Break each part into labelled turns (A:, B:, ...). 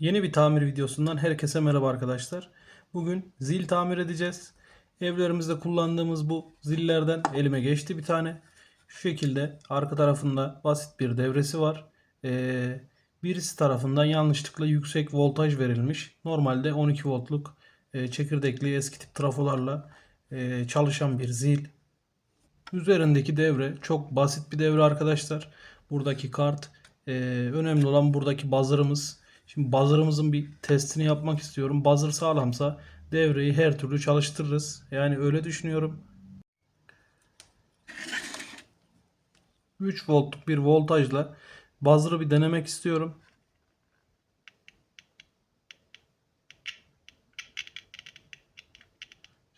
A: Yeni bir tamir videosundan herkese merhaba arkadaşlar. Bugün zil tamir edeceğiz. Evlerimizde kullandığımız bu zillerden elime geçti bir tane. Şu şekilde arka tarafında basit bir devresi var. Ee, birisi tarafından yanlışlıkla yüksek voltaj verilmiş. Normalde 12 voltluk e, çekirdekli eski tip trafolarla e, çalışan bir zil. Üzerindeki devre çok basit bir devre arkadaşlar. Buradaki kart e, önemli olan buradaki buzzer'ımız. Şimdi buzzer'ımızın bir testini yapmak istiyorum. Buzzer sağlamsa devreyi her türlü çalıştırırız. Yani öyle düşünüyorum. 3 voltluk bir voltajla buzzer'ı bir denemek istiyorum.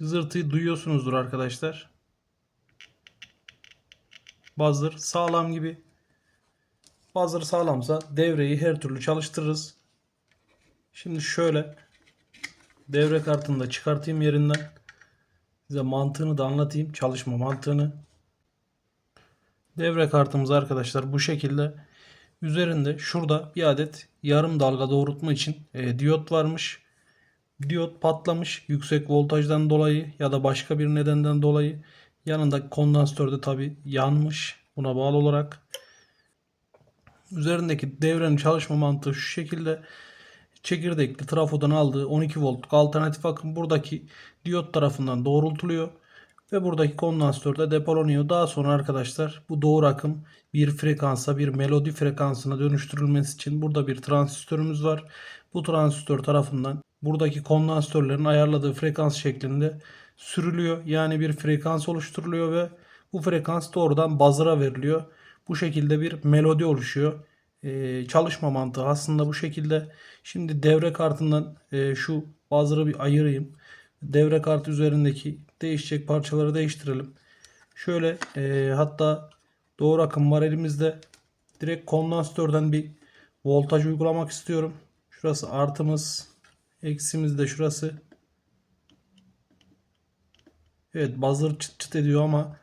A: Zırtıyı duyuyorsunuzdur arkadaşlar. Buzzer sağlam gibi. Buzzer sağlamsa devreyi her türlü çalıştırırız. Şimdi şöyle devre kartını da çıkartayım yerinden. Size mantığını da anlatayım. Çalışma mantığını. Devre kartımız arkadaşlar bu şekilde. Üzerinde şurada bir adet yarım dalga doğrultma için e, diyot varmış. Diyot patlamış yüksek voltajdan dolayı ya da başka bir nedenden dolayı. Yanındaki kondansatör de tabi yanmış buna bağlı olarak. Üzerindeki devrenin çalışma mantığı şu şekilde. Çekirdekli trafodan aldığı 12 voltluk alternatif akım buradaki diyot tarafından doğrultuluyor. Ve buradaki kondansatör de depolanıyor. Daha sonra arkadaşlar bu doğru akım bir frekansa bir melodi frekansına dönüştürülmesi için burada bir transistörümüz var. Bu transistör tarafından buradaki kondansatörlerin ayarladığı frekans şeklinde sürülüyor. Yani bir frekans oluşturuluyor ve bu frekans doğrudan buzzer'a veriliyor. Bu şekilde bir melodi oluşuyor. Ee, çalışma mantığı aslında bu şekilde. Şimdi devre kartından e, şu buzzer'ı bir ayırayım. Devre kartı üzerindeki değişecek parçaları değiştirelim. Şöyle e, hatta doğru akım var elimizde. Direkt kondansatörden bir voltaj uygulamak istiyorum. Şurası artımız. Eksimiz de şurası. Evet buzzer çıt çıt ediyor ama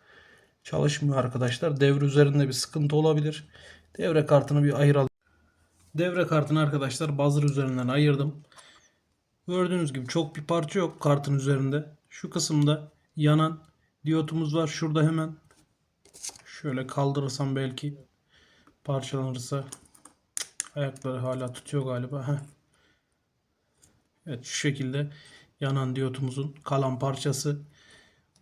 A: çalışmıyor arkadaşlar. Devre üzerinde bir sıkıntı olabilir. Devre kartını bir ayıralım. Devre kartını arkadaşlar buzzer üzerinden ayırdım. Gördüğünüz gibi çok bir parça yok kartın üzerinde. Şu kısımda yanan diyotumuz var. Şurada hemen şöyle kaldırırsam belki parçalanırsa ayakları hala tutuyor galiba. Evet şu şekilde yanan diyotumuzun kalan parçası.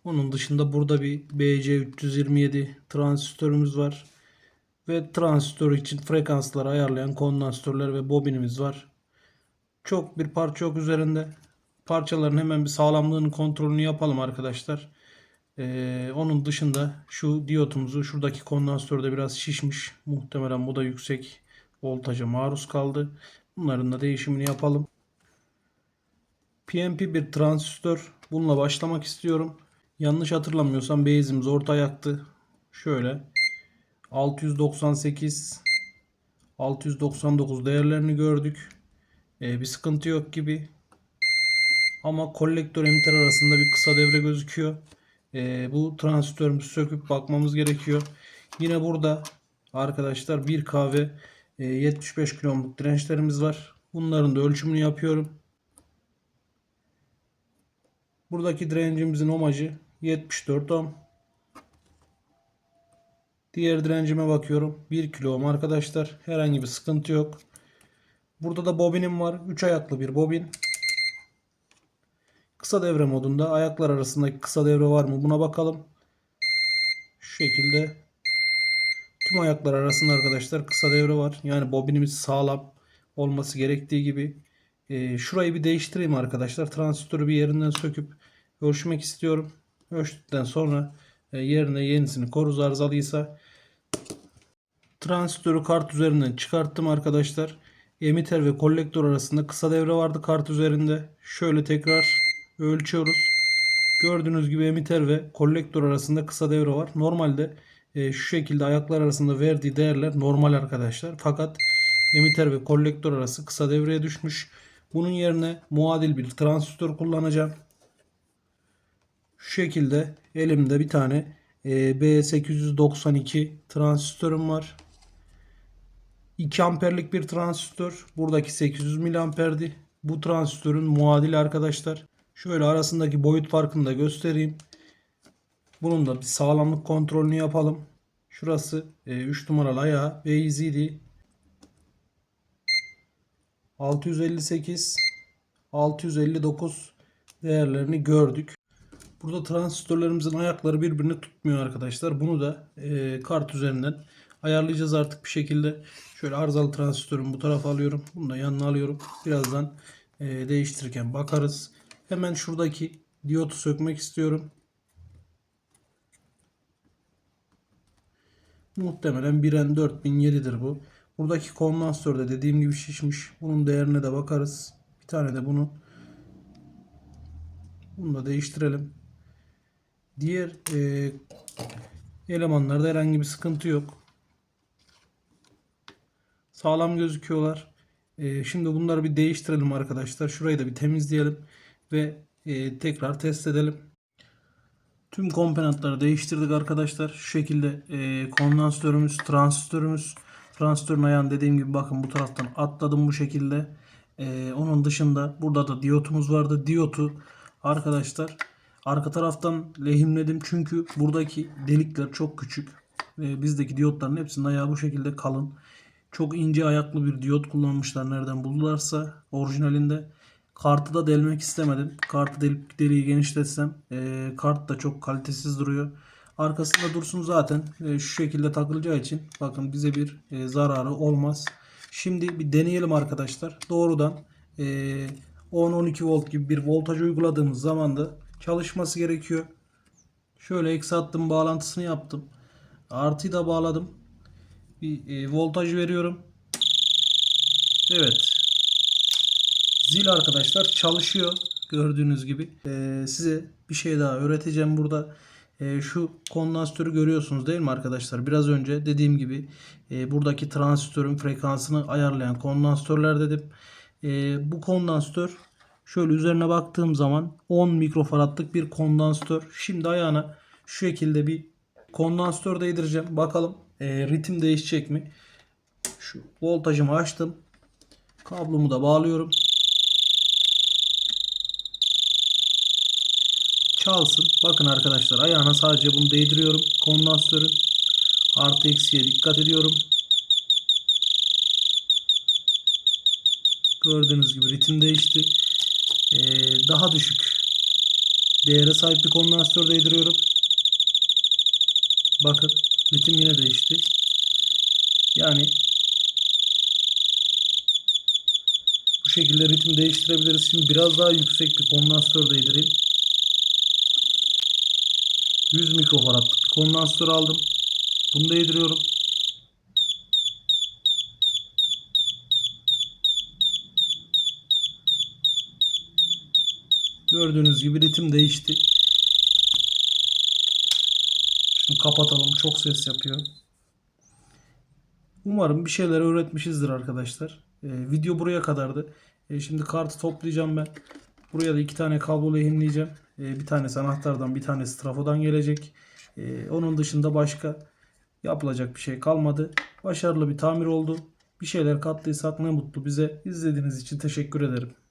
A: Onun dışında burada bir BC327 transistörümüz var. Ve transistör için frekansları ayarlayan kondansatörler ve bobinimiz var. Çok bir parça yok üzerinde. Parçaların hemen bir sağlamlığının kontrolünü yapalım arkadaşlar. Ee, onun dışında şu diyotumuzu şuradaki kondansatörde biraz şişmiş. Muhtemelen bu da yüksek voltaja maruz kaldı. Bunların da değişimini yapalım. PNP bir transistör. Bununla başlamak istiyorum. Yanlış hatırlamıyorsam base'imiz orta ayaktı. Şöyle 698 699 değerlerini gördük. Ee, bir sıkıntı yok gibi. Ama kolektör emitter arasında bir kısa devre gözüküyor. Ee, bu transistörümüzü söküp bakmamız gerekiyor. Yine burada arkadaşlar 1 kahve e, 75 kilo ohmluk dirençlerimiz var. Bunların da ölçümünü yapıyorum. Buradaki direncimizin ohmacı 74 ohm. Diğer direncime bakıyorum. 1 kilo ohm arkadaşlar. Herhangi bir sıkıntı yok. Burada da bobinim var. 3 ayaklı bir bobin. Kısa devre modunda ayaklar arasındaki kısa devre var mı buna bakalım. Şu şekilde tüm ayaklar arasında arkadaşlar kısa devre var. Yani bobinimiz sağlam olması gerektiği gibi. E, şurayı bir değiştireyim arkadaşlar. Transistörü bir yerinden söküp ölçmek istiyorum. Ölçtükten sonra yerine yenisini koruz arızalıysa transistörü kart üzerinden çıkarttım arkadaşlar. Emiter ve kolektör arasında kısa devre vardı kart üzerinde. Şöyle tekrar ölçüyoruz. Gördüğünüz gibi emiter ve kolektör arasında kısa devre var. Normalde e, şu şekilde ayaklar arasında verdiği değerler normal arkadaşlar. Fakat emiter ve kolektör arası kısa devreye düşmüş. Bunun yerine muadil bir transistör kullanacağım. Şu şekilde elimde bir tane e, B892 transistörüm var. 2 amperlik bir transistör. Buradaki 800 miliamperdi. Bu transistörün muadili arkadaşlar. Şöyle arasındaki boyut farkını da göstereyim. Bunun da bir sağlamlık kontrolünü yapalım. Şurası 3 numaralı ayağı VZD 658 659 değerlerini gördük. Burada transistörlerimizin ayakları birbirini tutmuyor arkadaşlar. Bunu da e, kart üzerinden ayarlayacağız artık bir şekilde. Şöyle arızalı transistörümü bu tarafa alıyorum. Bunu da yanına alıyorum. Birazdan e, değiştirirken bakarız. Hemen şuradaki diyotu sökmek istiyorum. Muhtemelen 1N 4007'dir bu. Buradaki kondansatör de dediğim gibi şişmiş. Bunun değerine de bakarız. Bir tane de bunu bunu da değiştirelim. Diğer e, elemanlarda herhangi bir sıkıntı yok. Sağlam gözüküyorlar. E, şimdi bunları bir değiştirelim arkadaşlar. Şurayı da bir temizleyelim ve e, tekrar test edelim. Tüm komponentleri değiştirdik arkadaşlar. Şu şekilde e, kondansatörümüz, transistörümüz, transistörün ayağını dediğim gibi bakın bu taraftan atladım bu şekilde. E, onun dışında burada da diyotumuz vardı. Diyotu arkadaşlar arka taraftan lehimledim çünkü buradaki delikler çok küçük. E, bizdeki diyotların hepsinin ayağı bu şekilde kalın. Çok ince ayaklı bir diyot kullanmışlar nereden buldularsa orijinalinde. Kartı da delmek istemedim. Kartı delip deliği genişletsem e, kart da çok kalitesiz duruyor. Arkasında dursun zaten e, şu şekilde takılacağı için bakın bize bir e, zararı olmaz. Şimdi bir deneyelim arkadaşlar. Doğrudan e, 10-12 volt gibi bir voltaj uyguladığımız zaman da çalışması gerekiyor. Şöyle eksi hattım bağlantısını yaptım. Artıyı da bağladım. Bir e, voltaj veriyorum. Evet. Zil arkadaşlar çalışıyor. Gördüğünüz gibi. Ee, size bir şey daha öğreteceğim burada. Ee, şu kondansatörü görüyorsunuz değil mi arkadaşlar? Biraz önce dediğim gibi e, buradaki transistörün frekansını ayarlayan kondansatörler dedim. E, bu kondansatör şöyle üzerine baktığım zaman 10 mikrofaradlık bir kondansatör. Şimdi ayağına şu şekilde bir kondansatör değdireceğim. Bakalım e, ritim değişecek mi? Şu voltajımı açtım. Kablomu da bağlıyorum. Çalsın. Bakın arkadaşlar ayağına sadece bunu değdiriyorum. Kondansatörün artı eksiye dikkat ediyorum. Gördüğünüz gibi ritim değişti. Ee, daha düşük değere sahip bir kondansatör değdiriyorum. Bakın ritim yine değişti. Yani bu şekilde ritim değiştirebiliriz. Şimdi biraz daha yüksek bir kondansatör değdireyim. 100 mikrofaradlık kondansatör aldım. Bunu da Gördüğünüz gibi ritim değişti. Şunu kapatalım. Çok ses yapıyor. Umarım bir şeyler öğretmişizdir arkadaşlar. Ee, video buraya kadardı. Ee, şimdi kartı toplayacağım ben. Buraya da iki tane kablo lehimleyeceğim. Ee, bir tanesi anahtardan bir tanesi trafodan gelecek. Ee, onun dışında başka yapılacak bir şey kalmadı. Başarılı bir tamir oldu. Bir şeyler kattıysak ne mutlu bize. İzlediğiniz için teşekkür ederim.